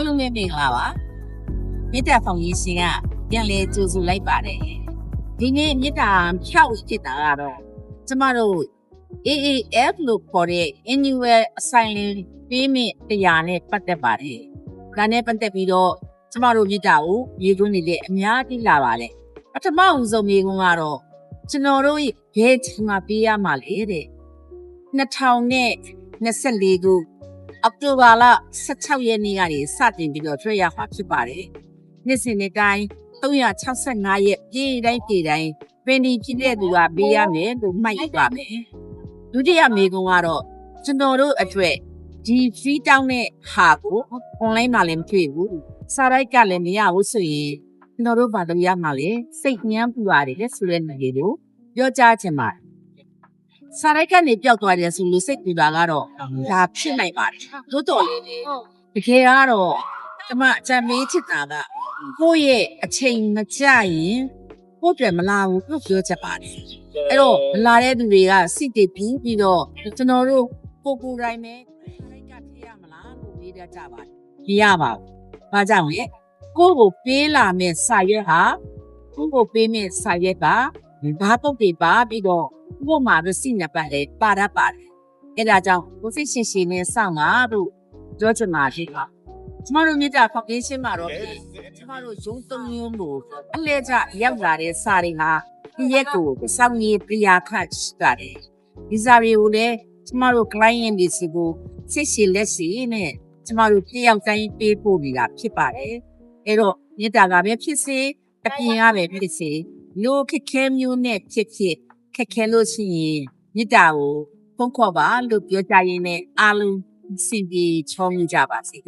အားလုံးပဲမင်္ဂလာပါမေတ္တာဖောင်ဒေးရှင်းကပြန်လဲကြိုဆိုလိုက်ပါတယ်ဒီနေ့မေတ္တာဖြောက်ဖြစ်တာကတော့ကျမတို့ AAF လို့ခေါ်တဲ့ Annual Asylum Payment တရားနဲ့ပတ်သက်ပါတယ်ဒါနဲ့ပတ်သက်ပြီးတော့ကျမတို့မေတ္တာကိုရေသွင်းနေတဲ့အများကြီးလာပါတယ်ပထမဦးဆုံးမြေကုန်းကတော့ကျွန်တော်တို့ဘယ်ချိန်မှာပေးရမှာလဲတဲ့2024ခု အောက်တိုဘာလ16ရက်နေ့ကနေစတင်ပြီးတော့တွေ့ရမှာဖြစ်ပါတယ်။နေ့စဉ်နေ့တိုင်း365ရက်ပြည်တိုင်းပြည်တိုင်းပင်ဒီဖြစ်တဲ့သူကပေးရမယ်လို့မှတ်ယူပါမယ်။ဒုတိယမေကုံကတော့ကျွန်တော်တို့အတွက်ဒီ free town နဲ့ဟာကို online မှာလည်းမတွေ့ဘူး။စာရိုက်ကလည်းမရဘူးဆိုရင်ကျွန်တော်တို့ဘာလို့ရမှာလဲစိတ်ညမ်းပူရတယ်လေဆိုတဲ့နေကိုပြောကြားချင်ပါတယ်။ စာရိုက်ကနေပျောက်သွားတယ်ဆိုလို့စိတ်ပူတာကတော့ဒါဖြစ်နိုင်ပါတယ်။သို့တော်လေးလေတကယ်ကတော့ကျမအကြံမေးချစ်တာကကိုယ့်ရဲ့အချိန်မကြရင်ကိုယ့်ပြန်မလာဘူးလို့ပြောချက်ပါတယ်။အဲ့တော့မလာတဲ့သူတွေကစိတ်တည်ပြီးပြီးတော့ကျွန်တော်တို့ကိုကိုယ်တိုင်ပဲစာရိုက်ကထည့်ရမလားလို့မေးတတ်ကြပါတယ်။မရပါဘူး။ဘာကြောင့်လဲကိုယ့်ကိုပေးလာမဲ့စာရွက်ဟာကိုယ့်ကိုပေးမဲ့စာရွက်က ဘာပုတ်တွေပါပြီးတော့ကိုယ့်မှာရစီနပတ်လေပါရပါတယ်။အဲ့ဒါကြောင့်ကိုစိတ်ရှင်ရှင်နဲ့စောင့်ပါလို့ပြောချင်ပါရှိပါကျမတို့မြစ်တာဖောင်ဒေးရှင်းမှာတော့ကျမတို့ရုံးသုံးရုံးကိုအလဲကျရောက်လာတဲ့စာတွေဟာဒီရက်ကိုစောင့်ရည်ပြာခတ်တာတယ်ဒီစာတွေကိုလည်းကျမတို့ client တွေစီကိုစစ်စီလက်စီနဲ့ကျမတို့ပြရောက်တိုင်းပေးဖို့နေတာဖြစ်ပါတယ်အဲ့တော့မြစ်တာကပဲဖြစ်စေအပြင်ကပဲဖြစ်စေ လို့ခက်ခဲမျိုးနဲ့ဖြစ်ဖြစ်ခက်ခဲလို့ရှိရင်မြစ်တာကိုဖုန်းခေါ်ပါလို့ပြောကြရင်းနဲ့အားလုံးစင်ပြေချောင်းကြပါစေ